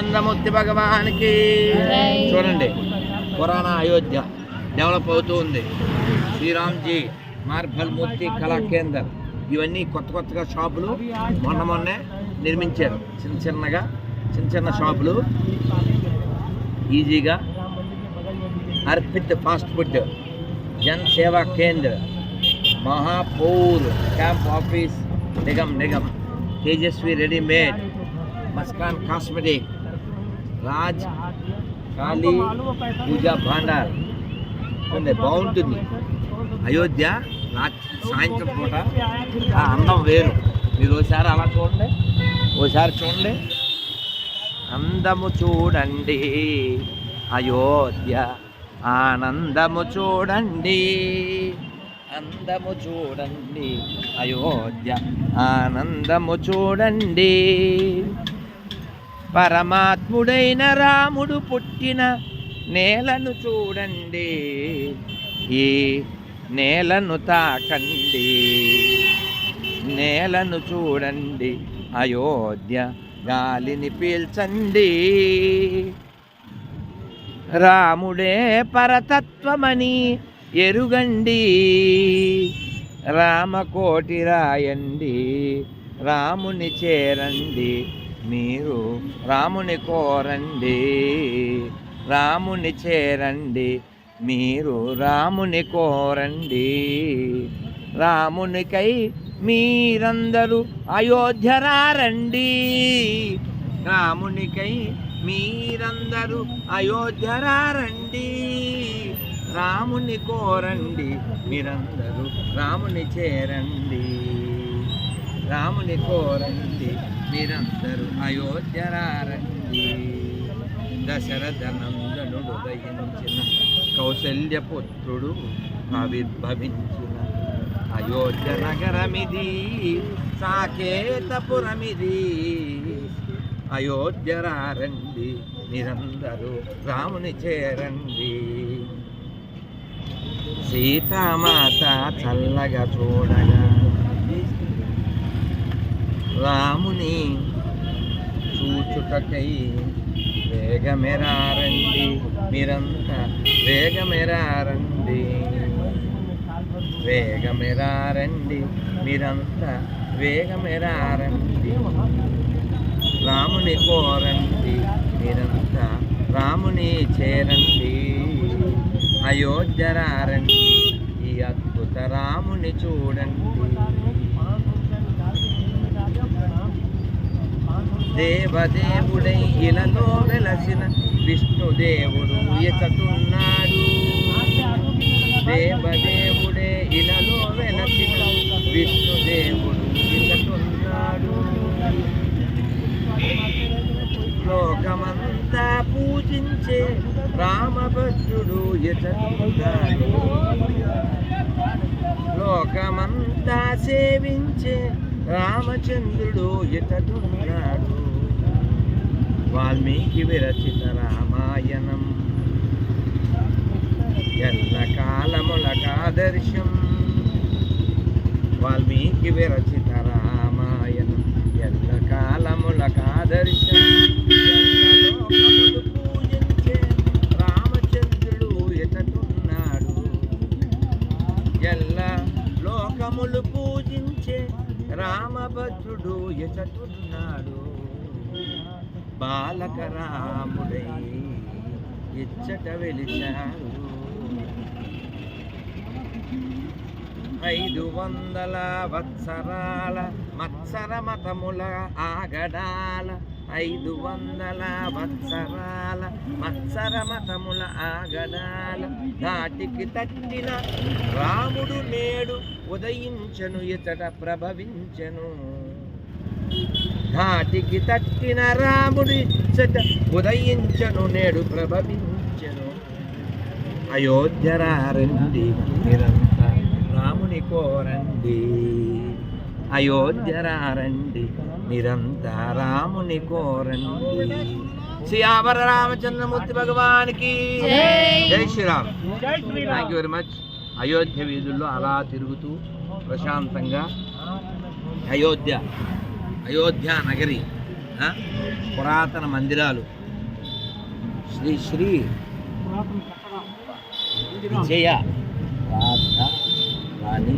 చంద్రమూర్తి భగవానికి. చూడండి పురాణ అయోధ్య డెవలప్ అవుతూ ఉంది. శ్రీరామ్జీ మార్బల్ మూర్తి కళా కేందర్. ఇవన్నీ కొత్త కొత్తగా షాపులు మొన్న మొన్నే నిర్మించారు. చిన్న చిన్నగా చిన్న చిన్న షాపులు. ఈజీగా Arpit fast food Jan Seva Kendra Mahapaur camp office Nigam Nigam Tejasvi readymade Muskan cosmetic Raj Kali Puja Bhandar. ఉంది బాగుంటుంది. అయోధ్య రాత్రి సాయంత్రం పూట. ఆ అందం వేరు. మీరు ఒకసారి అలా చూడండి. ఓసారి చూడండి. అందము చూడండి. అయోధ్య ఆనందము చూడండి. అందము చూడండి. అయోధ్య ఆనందము చూడండి. పరమాత్ముడైన రాముడు పుట్టిన నేలను చూడండి. ఈ నేలను తాకండి. నేలను చూడండి. అయోధ్య గాలిని పీల్చండి. రాముడే పరతత్వమని ఎరుగండి. రామకోటి రాయండి. రాముని చేరండి. మీరు రాముని కోరండి రాముని చేరండి. మీరు రాముని కోరండి. రామునికై మీరందరూ అయోధ్య రారండి రామునికై మీరందరూ అయోధ్య రండి రాముని కోరండి మీరందరూ రాముని చేరండి. రాముని కోరండి మీరందరూ అయోధ్య రండి దశరథ నందనుడు దయించిన కౌశల్యపుత్రుడు ఆవిర్భవించిన అయోధ్య నగరమిది సాకేతపురమిది. అయోధ్య రండి నిరందరూ రాముని చేరండి. సీతామాత చల్లగా చూడగా రాముని చూచుటకై వేగమెరారండి మీరంతా వేగమెరారండి. వేగమెరారండి మీరంతా వేగమెరారండి. రాముని కోరండి మీరంతా రాముని చేరండి. అయోధ్యరారండి ఈ అద్భుత రాముని చూడండి. దేవదేవుడై ఇలలో వెలసిన విష్ణుదేవుడు ఇతతున్నాడు దేవదేవుడే ఇలలో వెలసిన విష్ణుదేవుడు ఎచటున్నాడు లోకమంతా పూజించే రామభద్రుడు ఎచటున్నాడు లోకమంతా సేవించే రామచంద్రుడు ఎతడున్నాడు వాల్మీకి విరచిత రామాయణం. ఎల్ల కాలములకాదర్శం వాల్మీకి విరచిత రామాయణం. ఎల్ల కాలములకాదర్శం లోకములు పూజించే రామచంద్రుడు ఎతడున్నాడు ఎల్ల లోకములు పూజించే రామభద్రుడు ఎచటున్నాడు బాలక రాముడై ఇచ్చట వెలిచారు. ఐదు వందల వత్సరాల మత్సర మతముల ఆగడాల ఐదు వందల వత్సరాల మత్సర మతముల ఆగడాల దాటికి తట్టిన రాముడు నేడు ఉదయించను ఇతడ ప్రభవించను. నాటికి తట్టిన రాముడి ఉదయించను నేడు ప్రభవించను అయోధ్యరారండి నిరంతర రాముని కోరండి. అయోధ్య రండి నిరంతర రాముని కోరండి. శ్రీయావర రామచంద్రమూర్తి భగవానికి జై Sriram. Thank you very much Ayodhya వీధుల్లో అలా తిరుగుతూ ప్రశాంతంగా అయోధ్య అయోధ్య నగరి పురాతన మందిరాలు. శ్రీ శ్రీ విజయ రాధ రాణి.